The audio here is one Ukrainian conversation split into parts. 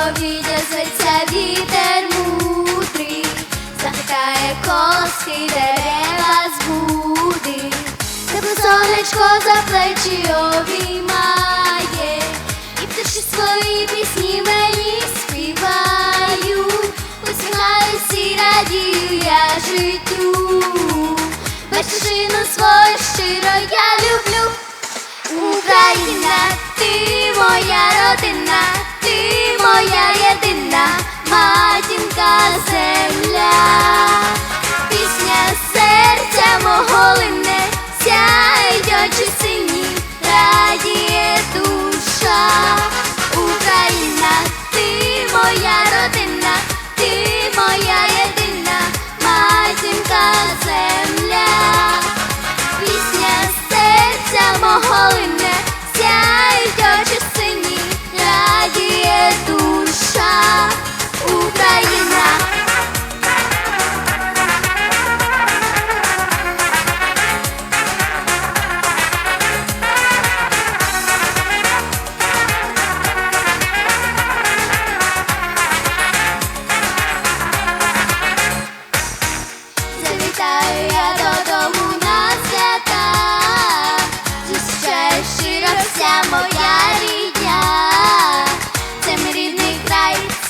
повітря зветься вітер мудрий, захитає коски дерева збуди, тебе сонечко за плечі обіймає, і пташі свої пісні мені співають, усміхаюсь і радію я життю, Батьківщину свою щиро я люблю. Україна, ти моя родина, ти моя hacerla.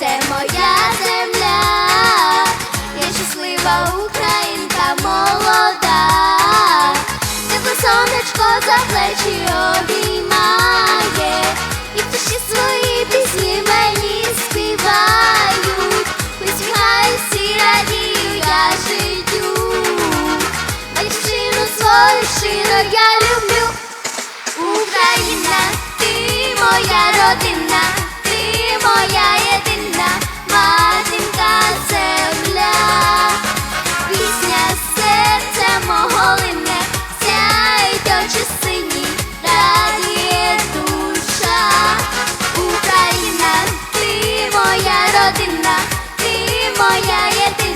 Це моя земля, я щаслива українка молода, тебе сонечко за плечі обіймає, і пташі свої пісні мені співають, усміхаюсь і радію я життю, Батьківщину свою щиро я люблю. Україна, ти моя родина, моя єдина.